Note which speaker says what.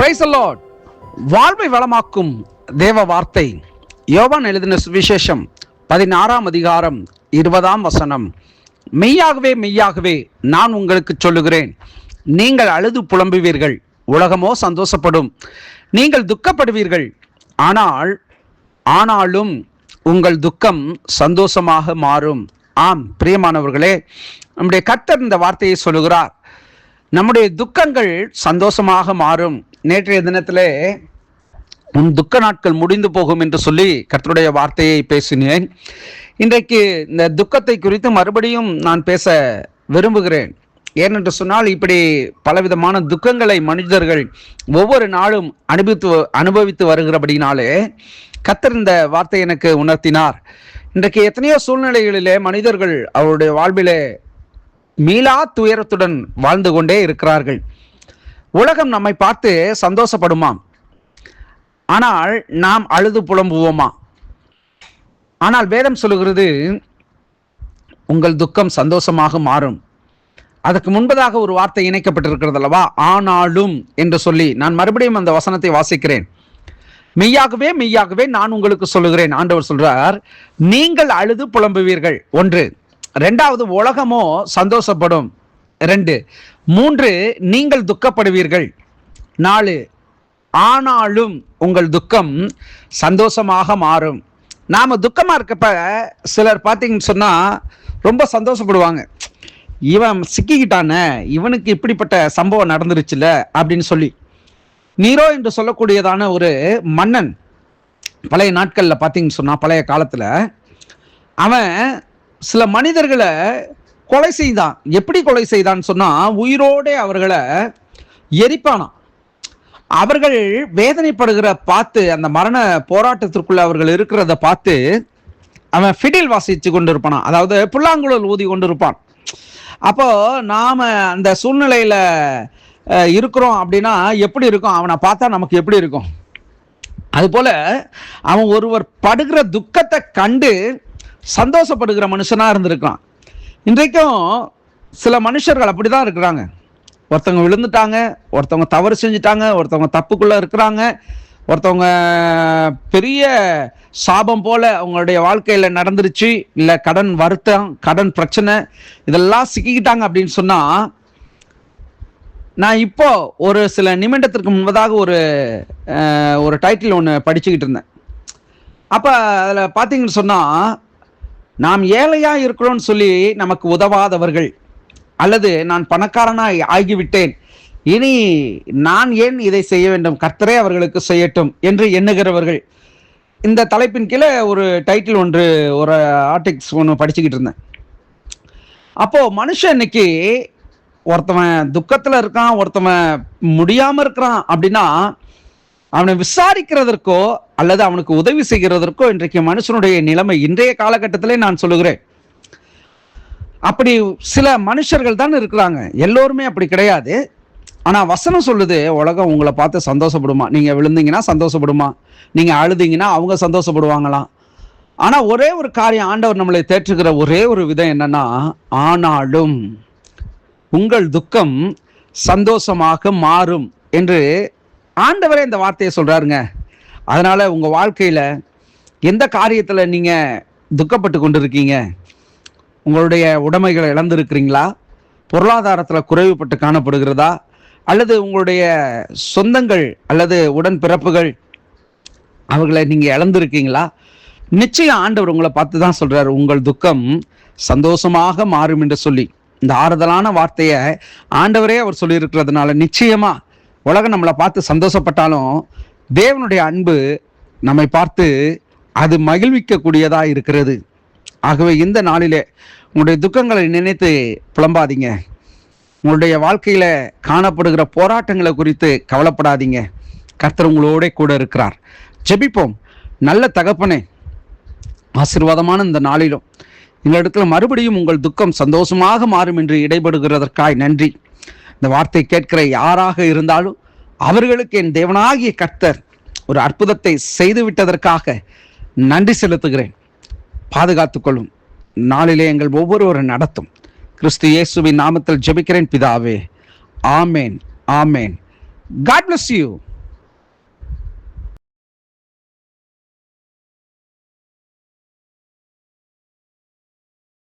Speaker 1: Price வாழ்வை வளமாக்கும் தேவ வார்த்தை. யோவான் எழுதின சுவிசேஷம் பதினாறாம் அதிகாரம் இருபதாம் வசனம். மெய்யாகவே மெய்யாகவே நான் உங்களுக்கு சொல்லுகிறேன். நீங்கள் அழுது புலம்புவீர்கள் உலகமோ சந்தோஷப்படும். நீங்கள் துக்கப்படுவீர்கள் ஆனால் ஆனாலும் உங்கள் துக்கம் சந்தோஷமாக மாறும். ஆம் பிரியமானவர்களே நம்முடைய கர்த்தர் இந்த வார்த்தையை சொல்லுகிறார். நம்முடைய துக்கங்கள் சந்தோஷமாக மாறும். நேற்றைய தினத்திலே உன் துக்க நாட்கள் முடிந்து போகும் என்று சொல்லி கர்த்தருடைய வார்த்தையை பேசினேன். இன்றைக்கு இந்த துக்கத்தை குறித்து மறுபடியும் நான் பேச விரும்புகிறேன். ஏனென்று சொன்னால் இப்படி பலவிதமான துக்கங்களை மனிதர்கள் ஒவ்வொரு நாளும் அனுபவித்து அனுபவித்து வருகிறபடினாலே கத்தர் இந்த வார்த்தை எனக்கு உணர்த்தினார். இன்றைக்கு எத்தனையோ சூழ்நிலைகளிலே மனிதர்கள் அவருடைய வாழ்விலே மீளா துயரத்துடன் வாழ்ந்து கொண்டே இருக்கிறார்கள். உலகம் நம்மை பார்த்து சந்தோஷப்படுமா? ஆனால் நாம் அழுது புலம்புவோமா? ஆனால் வேதம் சொல்லுகிறது உங்கள் துக்கம் சந்தோஷமாக மாறும். அதுக்கு முன்பதாக ஒரு வார்த்தை இணைக்கப்பட்டிருக்கிறது அல்லவா ஆனாலும் என்று சொல்லி நான் மறுபடியும் அந்த வசனத்தை வாசிக்கிறேன். மெய்யாகவே மெய்யாகவே நான் உங்களுக்கு சொல்லுகிறேன். ஆண்டவர் சொல்றார் நீங்கள் அழுது புலம்புவீர்கள். ஒன்று. ரெண்டாவது உலகமோ சந்தோஷப்படும். ரெண்டு. மூன்று நீங்கள் துக்கப்படுவீர்கள். நாலு ஆனாலும் உங்கள் துக்கம் சந்தோஷமாக மாறும். நாம துக்கமா இருக்கப்ப சிலர் பார்த்தீங்கன்னு சொன்னா ரொம்ப சந்தோஷப்படுவாங்க. இவன் சிக்கிக்கிட்டானே இவனுக்கு இப்படிப்பட்ட சம்பவம் நடந்துருச்சுல அப்படின்னு சொல்லி. நீரோ என்று சொல்லக்கூடியதான ஒரு மன்னன் பழைய நாட்களில் பார்த்தீங்கன்னு சொன்னா பழைய காலத்தில் அவன் சில மனிதர்களை கொலை செய்தான். எப்படி கொலை செய்தான்னு சொன்னா உயிரோடே அவர்களை எரிப்பானான் அவர்கள் வேதனைப்படுகிற பார்த்து அந்த மரண போராட்டத்திற்குள்ள அவர்கள் இருக்கிறத பார்த்து அவன் ஃபிடில் வாசித்து கொண்டு இருப்பானாம் அதாவது புல்லாங்குழல் ஊதி கொண்டு இருப்பான் அப்போ நாம அந்த சூழ்நிலையில இருக்கிறோம் அப்படின்னா எப்படி இருக்கும்? அவனை பார்த்தா நமக்கு எப்படி இருக்கும்? அதுபோல அவன் ஒருவர் படுகிற துக்கத்தை கண்டு சந்தோஷப்படுகிற மனுஷனா இருந்திருக்கான் இன்றைக்கும் சில மனுஷர்கள் அப்படிதான் இருக்கிறாங்க. ஒருத்தவங்க விழுந்துட்டாங்க ஒருத்தவங்க தவறு செஞ்சுட்டாங்க ஒருத்தவங்க தப்புக்குள்ளே இருக்கிறாங்க ஒருத்தவங்க பெரிய சாபம் போல அவங்களுடைய வாழ்க்கையில் நடந்துருச்சு இல்லை கடன் வருத்தம் கடன் பிரச்சனை இதெல்லாம் சிக்கிக்கிட்டாங்க அப்படின்னு சொன்னால் நான் இப்போ ஒரு சில நிமிடத்திற்கு முன்பதாக ஒரு ஒரு டைட்டில் ஒன்று படிச்சுக்கிட்டு இருந்தேன். அப்போ அதில் பார்த்தீங்கன்னு சொன்னால் நாம் ஏழையா இருக்கிறோம்னு சொல்லி நமக்கு உதவாதவர்கள். அல்லது நான் பணக்காரனாய் ஆகிவிட்டேன். இனி நான் ஏன் இதை செய்ய வேண்டும்? கர்த்தரே அவர்களுக்கு செய்யட்டும் என்று எண்ணுகிறவர்கள். இந்த தலைப்பின் கீழே ஒரு டைட்டில் ஒன்று ஒரு ஆர்டிக்ஸ் ஒன்று படிச்சுக்கிட்டு இருந்தேன். அப்போ மனுஷன் இன்னைக்கு ஒருத்தவன் துக்கத்துல இருக்கான் ஒருத்தவன் முடியாம இருக்கிறான் அப்படின்னா அவனை விசாரிக்கிறதற்கோ அல்லது அவனுக்கு உதவி செய்கிறதற்கோ இன்றைக்கு மனுஷனுடைய நிலைமை இன்றைய காலகட்டத்திலே நான் சொல்லுகிறேன். அப்படி சில மனுஷர்கள் தான் இருக்கிறாங்க. எல்லோருமே அப்படி கிடையாது. ஆனால் வசனம் சொல்லுது உலகம் உங்களை பார்த்து சந்தோஷப்படுமா? நீங்கள் விழுந்தீங்கன்னா சந்தோஷப்படுமா? நீங்கள் அழுதீங்கன்னா அவங்க சந்தோஷப்படுவாங்களாம் ஆனால் ஒரே ஒரு காரியம் ஆண்டவர் நம்மளை தேற்றுகிற ஒரே ஒரு விதம் என்னன்னா ஆனாலும் உங்கள் துக்கம் சந்தோஷமாக மாறும் என்று ஆண்டவரே இந்த வார்த்தையை சொல்கிறாருங்க அதனால் உங்கள் வாழ்க்கையில் எந்த காரியத்தில் நீங்கள் துக்கப்பட்டு கொண்டு இருக்கீங்க உங்களுடைய உடைமைகளை இழந்திருக்கிறீங்களா? பொருளாதாரத்தில் குறைவுபட்டு காணப்படுகிறதா? அல்லது உங்களுடைய சொந்தங்கள் அல்லது உடன்பிறப்புகள் அவர்களை நீங்கள் இழந்திருக்கீங்களா? நிச்சயம் ஆண்டவர் உங்களை பார்த்து தான் சொல்கிறார் உங்கள் துக்கம் சந்தோஷமாக மாறும் என்று சொல்லி. இந்த ஆறுதலான வார்த்தையை ஆண்டவரே அவர் சொல்லியிருக்கிறதுனால நிச்சயமாக உலகம் நம்மளை பார்த்து சந்தோஷப்பட்டாலும் தேவனுடைய அன்பு நம்மை பார்த்து அது மகிழ்விக்கக்கூடியதா இருக்கிறது. ஆகவே இந்த நாளிலே உங்களுடைய துக்கங்களை நினைத்து புலம்பாதீங்க. உங்களுடைய வாழ்க்கையில காணப்படுகிற போராட்டங்களை குறித்து கவலைப்படாதீங்க. கர்த்தர் உங்களோட கூட இருக்கிறார். ஜெபிப்போம். நல்ல தகப்பனே ஆசீர்வாதமான இந்த நாளிலும் எங்களிடத்துல மறுபடியும் உங்கள் துக்கம் சந்தோஷமாக மாறும் என்று இடைபடுகிறதற்காய் நன்றி. இந்த வார்த்தை கேட்கிற யாராக இருந்தாலும் அவர்களுக்கு என் தேவனாகிய கர்த்தர் ஒரு அற்புதத்தை செய்து விட்டதற்காக நன்றி செலுத்துகிறேன். பாதுகாத்துக்கொள்ளும் நாளிலே எங்கள் ஒவ்வொருவரும் நடத்தும். கிறிஸ்து இயேசுவின் நாமத்தில் ஜெபிக்கிறேன் பிதாவே. Amen amen. God bless you